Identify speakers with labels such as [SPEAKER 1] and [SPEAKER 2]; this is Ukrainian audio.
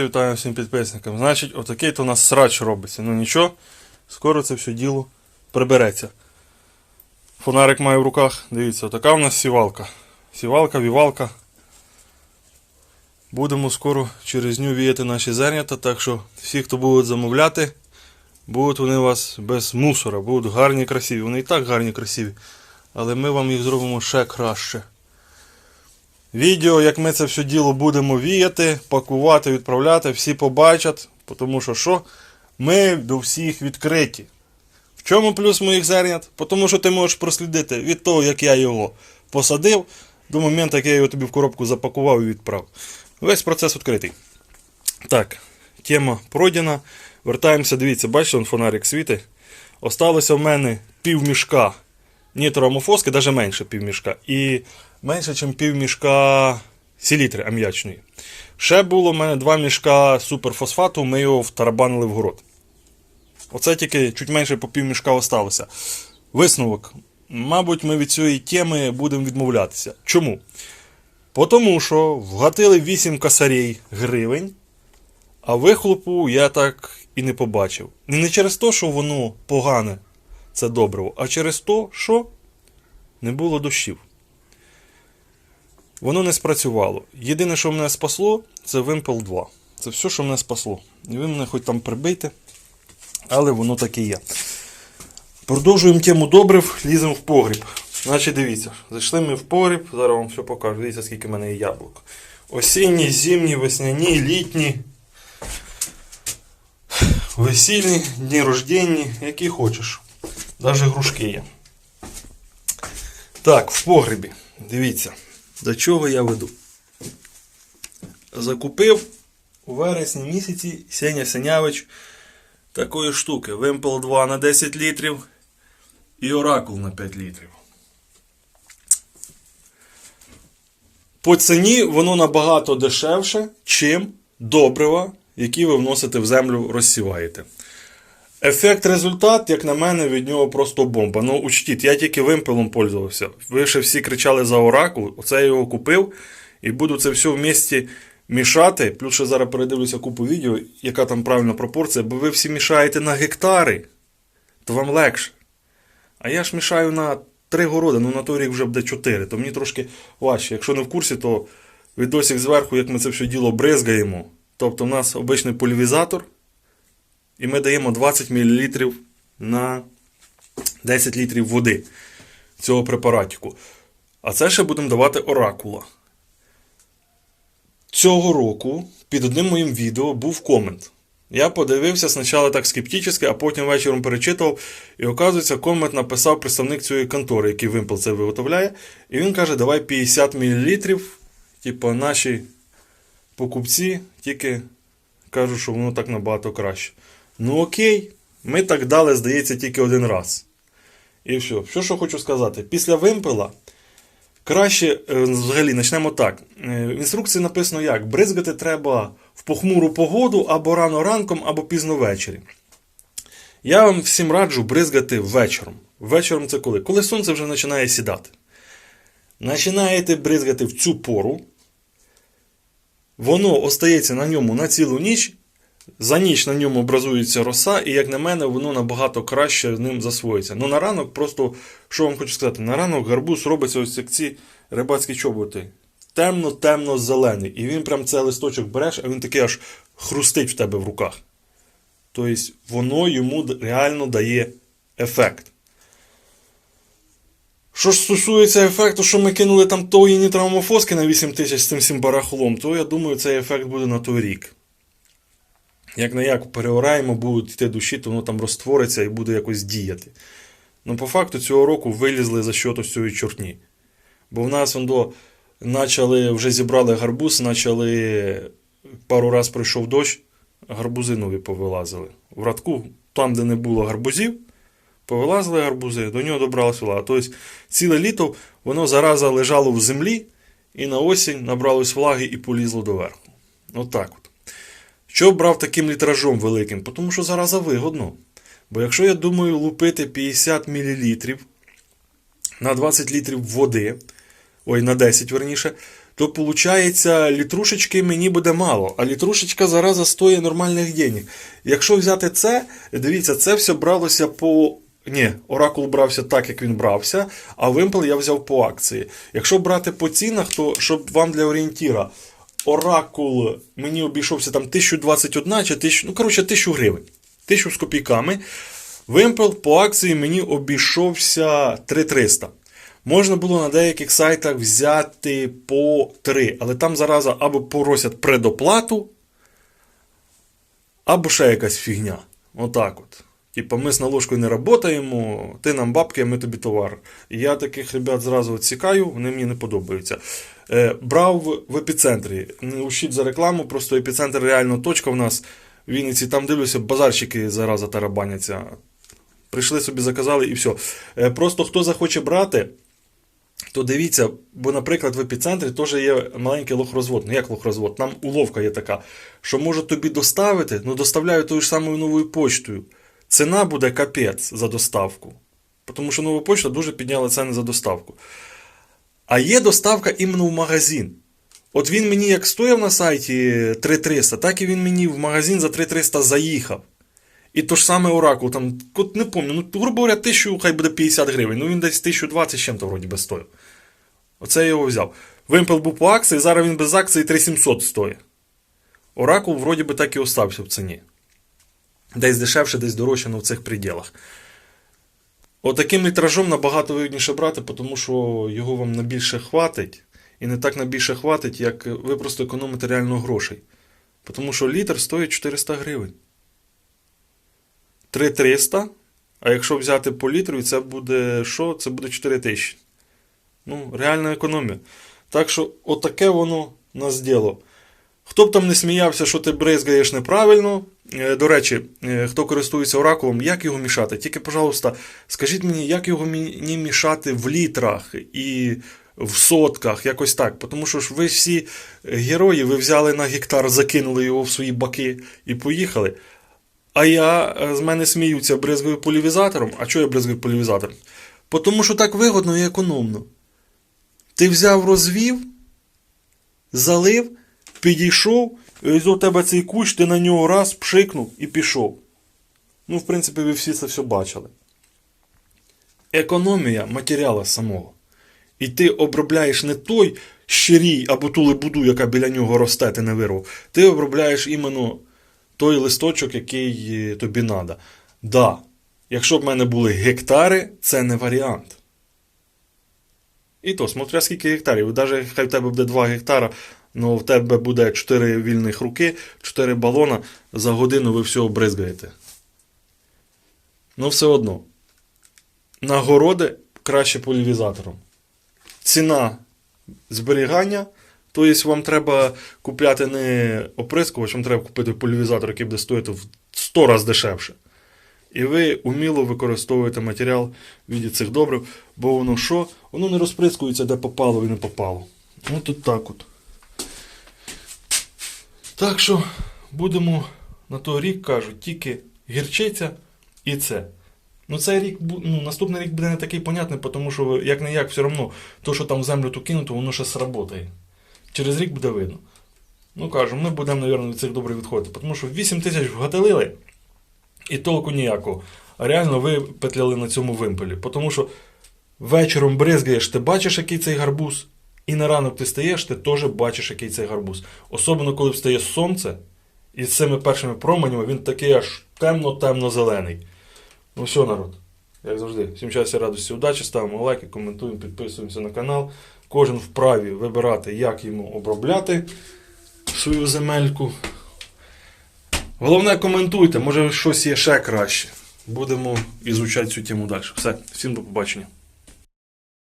[SPEAKER 1] друзі, вітаю всім підписникам. Значить, отакий то у нас срач робиться. Ну нічого, скоро це все діло прибереться. Фонарик маю в руках. Дивіться, отака у нас сівалка. Сівалка, вівалка. Будемо скоро через ню віяти наші зернята, так що всі, хто будуть замовляти, будуть вони у вас без мусора, будуть гарні, красиві. Вони і так гарні, красиві. Але ми вам їх зробимо ще краще. Відео, як ми це все діло будемо віяти, пакувати, відправляти, всі побачать, тому що що? Ми до всіх відкриті. В чому плюс моїх зернят? Тому що ти можеш прослідити від того, як я його посадив, до моменту, як я його тобі в коробку запакував і відправив. Весь процес відкритий. Так, тема пройдена. Вертаємося, дивіться, бачите, он фонарик світить. Осталося в мене пів мішка нітроамофоски, навіть менше пів мішка. І менше, ніж пів мішка селітри ам'ячної. Ще було в мене два мішка суперфосфату, ми його втарабанили в город. Оце тільки чуть менше по пів мішка осталося. Висновок. Мабуть, ми від цієї теми будемо відмовлятися. Чому? Тому що вгатили 8 косарей гривень, а вихлопу я так і не побачив. І не через те, що воно погане, це добриво, а через те, що не було дощів. Воно не спрацювало. Єдине, що мене спасло, це Вимпел 2. Це все, що мене спасло. І ви мене хоч там прибийте, але воно таке є. Продовжуємо тему добрив, ліземо в погріб. Значить, дивіться, зайшли ми в погріб, зараз вам все покажу. Дивіться, скільки в мене є яблук. Осінні, зимні, весняні, літні, весільні, дні рожденні, які хочеш. Навіть грушки є. Так, в погребі. Дивіться, до чого я веду. Закупив у вересні місяці Сеня Сенявич такої штуки. Вимпел 2 на 10 літрів і оракул на 5 літрів. По ціні воно набагато дешевше, чим добрива, які ви вносите в землю, розсіваєте. Ефект результат, як на мене, від нього просто бомба. Ну, учтіть, я тільки вимпелом пользувався. Ви ще всі кричали за оракул, оце я його купив і буду це все в місті мішати. Плюс ще зараз передивлюся купу відео, яка там правильна пропорція, бо ви всі мішаєте на гектари, то вам легше. А я ж мішаю на три городи, ну на той рік вже буде чотири, то мені трошки важче. Якщо не в курсі, то відосик зверху, як ми це все діло бризгаємо. Тобто, у нас обичний пульвізатор. І ми даємо 20 мл на 10 літрів води цього препаратику. А це ще будемо давати оракула. Цього року під одним моїм відео був комент. Я подивився спочатку так скептично, а потім вечором перечитував. І оказується, комент написав представник цієї контори, який вимпел це виготовляє. І він каже, давай 50 мл. Типу, наші покупці тільки кажуть, що воно так набагато краще. Ну окей, ми так дали, здається, тільки один раз. І все. Що, що хочу сказати? Після вимпела краще, е, взагалі, почнемо так. Е, В інструкції написано як: бризгати треба в похмуру погоду або рано ранком, або пізно ввечері. Я вам всім раджу бризгати вечором. Вечором це коли? Коли сонце вже починає сідати. Починаєте бризгати в цю пору. Воно остається на ньому на цілу ніч. За ніч на ньому образується роса, і, як на мене, воно набагато краще ним засвоїться. Ну, на ранок, просто, що вам хочу сказати, на ранок гарбуз робиться ось як ці рибацькі чоботи. Темно-темно-зелений. І він прям цей листочок береш, а він такий аж хрустить в тебе в руках. Тобто, воно йому реально дає ефект. Що ж стосується ефекту, що ми кинули там тої нітроамофоски на 8 тисяч з тим всім барахлом, то я думаю, цей ефект буде на той рік. Як на як переораємо, будуть йти душі, то воно там розтвориться і буде якось діяти. Ну, по факту цього року вилізли за що цієї чортні. Бо в нас воно почали, вже зібрали гарбуз, почали пару раз пройшов дощ, гарбузи нові повилазили. В радку, там, де не було гарбузів, повилазили гарбузи, до нього добралась влага. Тобто ціле літо воно зараза лежало в землі і на осінь набралось влаги і полізло доверху. Отак от. Що брав таким літражом великим? Тому що зараза вигодно. Бо якщо я думаю лупити 50 мл на 20 літрів води, ой, на 10 верніше, то виходить, літрушечки мені буде мало, а літрушечка зараза стоїть нормальних денег. Якщо взяти це, дивіться, це все бралося по. Ні, Оракул брався так, як він брався, а вимпел я взяв по акції. Якщо брати по цінах, то щоб вам для орієнтіра, Оракул мені обійшовся там 1021 чи 1000, ну коротше 1000 гривень. 1000 з копійками. Вимпел по акції мені обійшовся 3300. Можна було на деяких сайтах взяти по 3, але там зараза або просять предоплату, або ще якась фігня. Отак от. Типа, ми з наложкою не працюємо, ти нам бабки, а ми тобі товар. І я таких ребят зразу відсікаю, вони мені не подобаються. Е, брав в епіцентрі. Не ущіть за рекламу, просто епіцентр реально точка в нас в Вінниці. Там дивлюся, базарчики зараза тарабаняться. Прийшли собі, заказали і все. Е, просто хто захоче брати, то дивіться, бо, наприклад, в епіцентрі теж є маленький лохрозвод. Ну як лохрозвод? Нам уловка є така, що можуть тобі доставити, ну доставляють тою ж самою новою почтою. Ціна буде капець за доставку. Тому що нова почта дуже підняла ціни за доставку. А є доставка іменно в магазин. От він мені як стояв на сайті 3300, так і він мені в магазин за 3300 заїхав. І то ж саме Оракул, там, от не пам'ятаю, ну, грубо говоря, 1000, хай буде 50 гривень, ну він десь 1020 з чим-то вроді би стоїв. Оце я його взяв. Вимпел був по акції, зараз він без акції 3700 стоїть. Оракул вроді би так і остався в ціні. Десь дешевше, десь дорожче, але в цих пределах. Отаким літражом набагато вигідніше брати, тому що його вам на більше хватить. І не так на більше хватить, як ви просто економите реально грошей. Тому що літр стоїть 400 гривень. 3300. А якщо взяти по літру, це буде що? Це буде 4000. Ну, реальна економія. Так що, отаке воно нас діло. Хто б там не сміявся, що ти бризгаєш неправильно. Е, До речі, е, хто користується оракулом, як його мішати? Тільки, пожалуйста, скажіть мені, як його мені мішати в літрах і в сотках, якось так. Тому що ж ви всі герої, ви взяли на гектар, закинули його в свої баки і поїхали. А я е, з мене сміються, бризгаю полівізатором. А чого я бризгаю полівізатором? Тому що так вигодно і економно. Ти взяв, розвів, залив, підійшов, і ось у тебе цей кущ, ти на нього раз пшикнув і пішов. Ну, в принципі, ви всі це все бачили. Економія матеріалу самого. І ти обробляєш не той щирій або ту лебуду, яка біля нього росте, ти не вирвав. Ти обробляєш іменно той листочок, який е, тобі треба. Да, якщо б в мене були гектари, це не варіант. І то, смотря скільки гектарів. Навіть хай в тебе буде 2 гектара, але в тебе буде 4 вільних руки, 4 балона, за годину ви все обризгаєте. Ну, все одно. Нагороди краще полівізатором. Ціна зберігання. Тобто вам треба купляти не оприскувач, вам треба купити полівізатор, який буде стоїти в 100 разів дешевше. І ви уміло використовуєте матеріал в віді цих добрив, бо воно що? Воно не розприскується, де попало і не попало. Ну тут так от. Так що будемо на той рік, кажуть, тільки гірчиця і це. Ну, цей рік, ну, наступний рік буде не такий понятний, тому що як не як, все одно, то, що там в землю ту кинуто, воно ще сработає. Через рік буде видно. Ну кажу, ми будемо, мабуть, від цих добре відходити, тому що 8 тисяч вгателили і толку ніякого. Реально ви петляли на цьому вимпелі. Тому що вечором бризгаєш, ти бачиш, який цей гарбуз, і на ранок ти стаєш, ти теж бачиш, який цей гарбуз. Особливо, коли встає сонце, і з цими першими променями він такий аж темно-темно-зелений. Ну все, народ. Як завжди, всім щастя, радості, удачі, ставимо лайки, коментуємо, підписуємося на канал. Кожен вправі вибирати, як йому обробляти свою земельку. Головне, коментуйте, може щось є ще краще. Будемо ізучати цю тему далі. Все, всім до побачення.